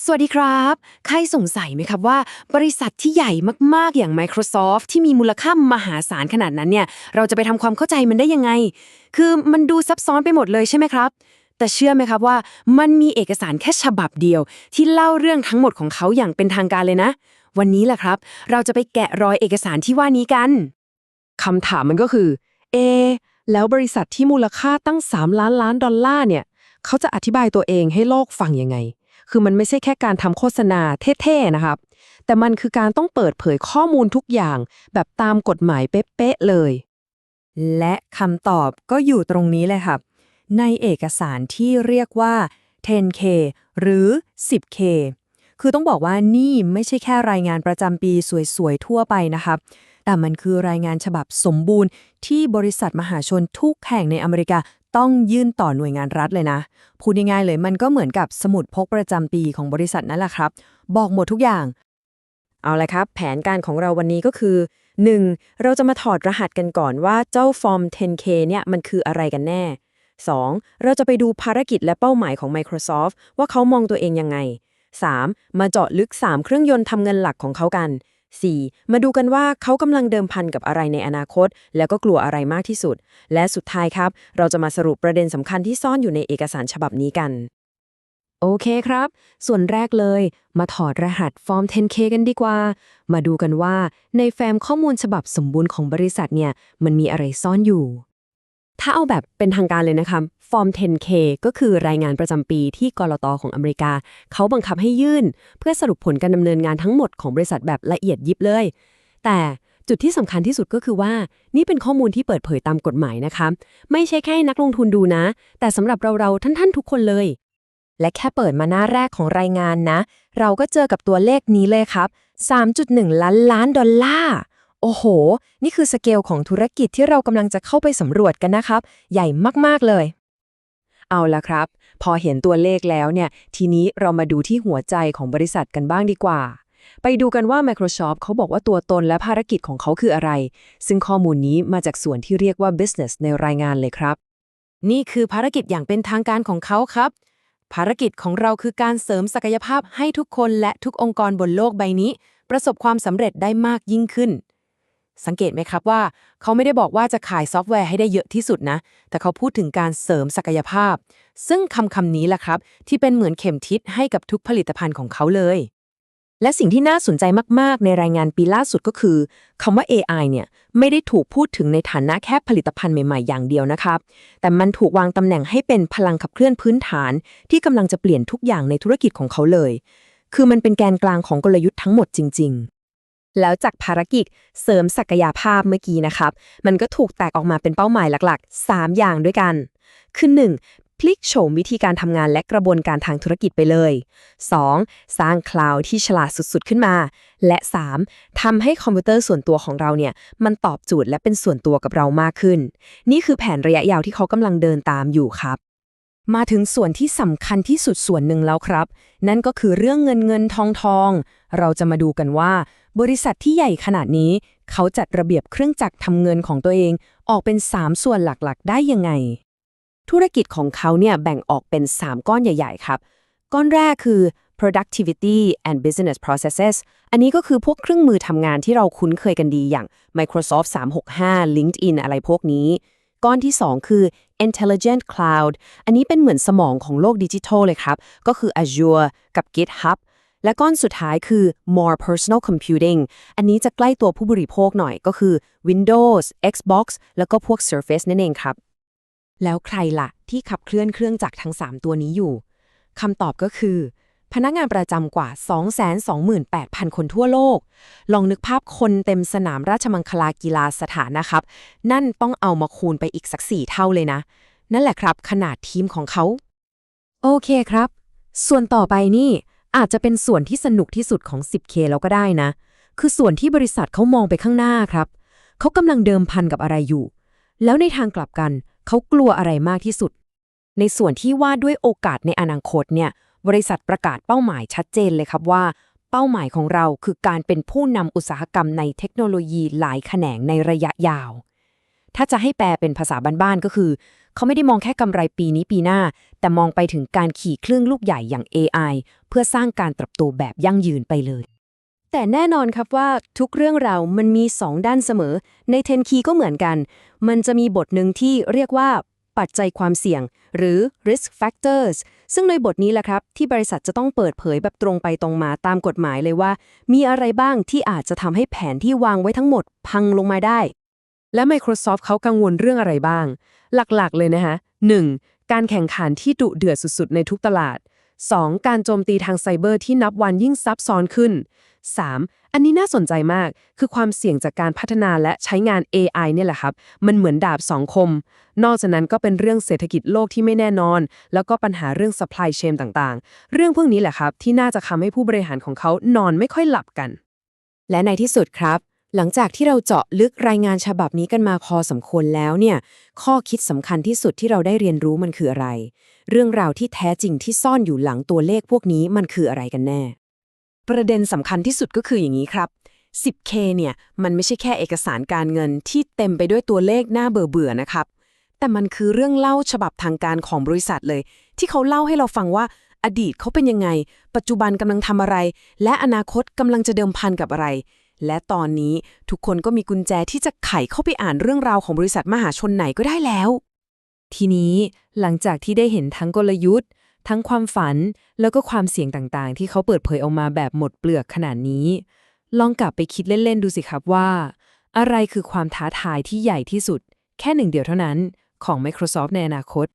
สวัสดีครับ ใครสงสัยไหมครับว่า บริษัทที่ใหญ่มากๆอย่าง Microsoft ที่มีมูลค่ามหาศาลขนาดนั้นเนี่ย เราจะไปทำความเข้าใจมันได้ยังไง คือมันดูซับซ้อนไปหมดเลยใช่ไหมครับ แต่เชื่อไหมครับว่า มันมีเอกสารแค่ฉบับเดียว ที่เล่าเรื่องทั้งหมดของเขาอย่างเป็นทางการเลยนะ วันนี้แหละครับ เราจะไปแกะรอยเอกสารที่ว่านี้กันคำถามมันก็คือ เอ แล้วบริษัทที่มูลค่าตั้ง 3 ล้านล้านดอลลาร์เนี่ย เขาจะอธิบายตัวเองให้โลกฟังยังไง คือมันไม่ใช่แค่การทำโฆษณาเท่ๆนะครับ แต่มันคือการต้องเปิดเผยข้อมูลทุกอย่าง แบบตามกฎหมายเป๊ะๆเลย และคำตอบก็อยู่ตรงนี้เลยครับ ในเอกสารที่เรียกว่า 10K หรือ 10K คือต้องบอกว่านี่ไม่ใช่แค่รายงานประจำปีสวยๆทั่วไปนะครับ แต่มันคือรายงานฉบับสมบูรณ์ ที่บริษัทมหาชนทุกแห่งในอเมริกาต้องยื่นต่อหน่วยงานรัฐเลยนะ พูดง่ายๆเลยมันก็เหมือนกับสมุดพกประจำปีของบริษัทนั่นแหละครับ บอกหมดทุกอย่าง เอาละครับ แผนการของเราวันนี้ก็คือ 1. เราจะมาถอดรหัสกันก่อนว่าเจ้าฟอร์ม 10K เนี่ยมันคืออะไรกันแน่ 2. เราจะไปดูภารกิจและเป้าหมายของ Microsoft ว่าเขามองตัวเองยังไง 3. มาเจาะลึก 3 เครื่องยนต์ทำเงินหลักของเขากัน 4. มาดูกันว่าเขากำลังเดิมพันกับอะไรในอนาคต แล้วก็กลัวอะไรมากที่สุด และสุดท้ายครับ เราจะมาสรุปประเด็นสำคัญที่ซ่อนอยู่ในเอกสารฉบับนี้กัน โอเคครับ ส่วนแรกเลย มาถอดรหัสฟอร์ม 10K กันดีกว่า มาดูกันว่าในแฟ้มข้อมูลฉบับสมบูรณ์ของบริษัทเนี่ยมันมีอะไรซ่อนอยู่ ถ้าเอาแบบเป็นทางการเลยนะคะ ฟอร์ม 10K ก็คือรายงานประจำปีที่กรอตของอเมริกา เขาบังคับให้ยื่น เพื่อสรุปผลการดำเนินงานทั้งหมดของบริษัทแบบละเอียดยิบเลย แต่จุดที่สำคัญที่สุดก็คือว่า นี่เป็นข้อมูลที่เปิดเผยตามกฎหมายนะคะ ไม่ใช่แค่นักลงทุนดูนะ แต่สำหรับเราๆท่านๆ ทุกคนเลย และแค่เปิดมาหน้าแรกของรายงานนะ เราก็เจอกับตัวเลขนี้เลยครับ 3.1 ล้านล้านดอลลาร์ โอ้โห นี่คือสเกลของธุรกิจที่เรากำลังจะเข้าไปสำรวจกันนะครับ ใหญ่มาก ๆ เลย เอาละครับ พอเห็นตัวเลขแล้วเนี่ย ทีนี้เรามาดูที่หัวใจของบริษัทกันบ้างดีกว่า ไปดูกันว่า Microsoft เขาบอกว่าตัวตนและภารกิจของเขาคืออะไร ซึ่งข้อมูลนี้มาจากส่วนที่เรียกว่า business ในรายงานเลยครับ นี่คือภารกิจอย่างเป็นทางการของเขาครับ ภารกิจของเราคือการเสริมศักยภาพให้ทุกคนและทุกองค์กรบนโลกใบนี้ ประสบความสำเร็จได้มากยิ่งขึ้น สังเกตไหมครับว่า เขาไม่ได้บอกว่าจะขายซอฟต์แวร์ให้ได้เยอะที่สุดนะ แต่เขาพูดถึงการเสริมศักยภาพ ซึ่งคำคำนี้แหละครับ ที่เป็นเหมือนเข็มทิศให้กับทุกผลิตภัณฑ์ของเขาเลย และสิ่งที่น่าสนใจมาก ๆ ในรายงานปีล่าสุดก็คือคำว่า AI เนี่ยไม่ได้ถูกพูดถึงในฐานะแค่ผลิตภัณฑ์ใหม่ ๆ อย่างเดียวนะครับ แต่มันถูกวางตำแหน่งให้เป็นพลังขับเคลื่อนพื้นฐาน ที่กำลังจะเปลี่ยนทุกอย่างในธุรกิจของเขาเลย คือมันเป็นแกนกลางของกลยุทธ์ทั้งหมดจริง ๆ แล้วจากภารกิจเสริมศักยภาพเมื่อกี้นะครับ มันก็ถูกแตกออกมาเป็นเป้าหมายหลักๆ 3 อย่างด้วยกัน คือ 1. พลิกโฉมวิธีการทำงานและกระบวนการทางธุรกิจไปเลย 2. สร้างคลาวด์ที่ฉลาดสุดๆขึ้นมา และ 3. ทำให้คอมพิวเตอร์ส่วนตัวของเราเนี่ย มันตอบโจทย์และเป็นส่วนตัวกับเรามากขึ้น นี่คือแผนระยะยาวที่เขากำลังเดินตามอยู่ครับมาถึงส่วนที่สำคัญที่สุดส่วนหนึ่งแล้วครับ นั่นก็คือเรื่องเงินเงินทองทอง เราจะมาดูกันว่า บริษัทที่ใหญ่ขนาดนี้ เขาจัดระเบียบเครื่องจักรทำเงินของตัวเองออกเป็น 3 ส่วนหลักๆ ได้ยังไง ธุรกิจของเขาเนี่ยแบ่งออกเป็น 3 ก้อนใหญ่ ๆ ครับ ก้อนแรกคือ productivity and business processes อันนี้ก็คือพวกเครื่องมือทำงานที่เราคุ้นเคยกันดีอย่าง Microsoft 365 LinkedIn อะไรพวกนี้ ก้อนที่ 2 คือ intelligent cloud อันนี้เป็นเหมือนสมองของโลกดิจิทัลเลยครับ ก็คือ Azure กับ GitHub และก้อนสุดท้ายคือ more personal computing อันนี้จะใกล้ตัวผู้บริโภคหน่อยก็คือ Windows Xbox แล้วก็พวก Surface นั่นเองครับ แล้วใครล่ะ ที่ขับเคลื่อนเครื่องจักรทั้ง 3 ตัวนี้อยู่คำตอบก็คือ พนักงานประจำกว่า 228,000 คนทั่วโลก ลองนึกภาพคนเต็มสนามราชมังคลากีฬาสถานนะครับ นั่นต้องเอามาคูณไปอีกสักสี่เท่าเลยนะ นั่นแหละครับ ขนาดทีมของเขา โอเคครับ ส่วนต่อไปนี่ อาจจะเป็นส่วนที่สนุกที่สุดของ 10K แล้วก็ได้นะ คือส่วนที่บริษัทเขามองไปข้างหน้าครับ เขากำลังเดิมพันกับอะไรอยู่ แล้วในทางกลับกัน เขากลัวอะไรมากที่สุด ในส่วนที่ว่าด้วยโอกาสในอนาคตเนี่ย บริษัทประกาศเป้าหมายชัดเจนเลยครับว่า เป้าหมายของเราคือการเป็นผู้นำอุตสาหกรรมในเทคโนโลยีหลายแขนงในระยะยาว ถ้าจะให้แปลเป็นภาษาบ้านๆก็คือ เขาไม่ได้มองแค่กำไรปีนี้ปีหน้า แต่มองไปถึงการขี่เครื่องลูกใหญ่อย่าง AI เพื่อสร้างการเติบโตแบบยั่งยืนไปเลย แต่แน่นอนครับว่าทุกเรื่องราวมันมี 2 ด้านเสมอ ใน10 Key ก็เหมือนกัน มันจะมีบทหนึ่งที่เรียกว่าปัจจัยความเสี่ยง หรือ risk factors ซึ่งในบทนี้แหละครับ ที่บริษัทจะต้องเปิดเผยแบบตรงไปตรงมาตามกฎหมายเลยว่า มีอะไรบ้างที่อาจจะทำให้แผนที่วางไว้ทั้งหมดพังลงมาได้ และ Microsoft เขากังวลเรื่องอะไรบ้าง หลักๆ เลยนะคะ 1. การแข่งขันที่ดุเดือดสุดๆ ในทุกตลาด 2. การโจมตีทางไซเบอร์ที่นับวันยิ่งซับซ้อนขึ้น 3. อันนี้น่าสนใจมาก คือความเสี่ยงจากการพัฒนาและใช้งาน AI เนี่ยแหละครับ มันเหมือนดาบสองคม นอกจากนั้นก็เป็นเรื่องเศรษฐกิจโลกที่ไม่แน่นอน แล้วก็ปัญหาเรื่อง supply chain ต่างๆ เรื่องพวกนี้แหละครับ ที่น่าจะทำให้ผู้บริหารของเขานอนไม่ค่อยหลับกัน และในที่สุดครับ หลังจากที่เราเจาะลึกรายงานฉบับนี้กันมาพอสมควรแล้วเนี่ย ข้อคิดสำคัญที่สุดที่เราได้เรียนรู้มันคืออะไร เรื่องราวที่แท้จริงที่ซ่อนอยู่หลังตัวเลขพวกนี้มันคืออะไรกันแน่ ประเด็นสำคัญที่สุดก็คืออย่างนี้ครับ 10K เนี่ยมันไม่ใช่แค่เอกสารการเงินที่เต็มไปด้วยตัวเลขหน้าเบื่อๆนะครับ แต่มันคือเรื่องเล่าฉบับทางการของบริษัทเลย ที่เขาเล่าให้เราฟังว่าอดีตเขาเป็นยังไง ปัจจุบันกำลังทำอะไร และอนาคตกำลังจะเดิมพันกับอะไร และตอนนี้ทุกคนก็มีกุญแจที่จะไขเข้าไปอ่านเรื่องราวของบริษัทมหาชนไหนก็ได้แล้ว ทีนี้หลังจากที่ได้เห็นทั้งกลยุทธ์ ทั้งความฝัน แล้วก็ความเสี่ยงต่างๆ ที่เขาเปิดเผยออกมาแบบหมดเปลือกขนาดนี้ ลองกลับไปคิดเล่นๆดูสิครับว่า อะไรคือความท้าทายที่ใหญ่ที่สุด แค่หนึ่งเดียวเท่านั้นของ Microsoft ในอนาคต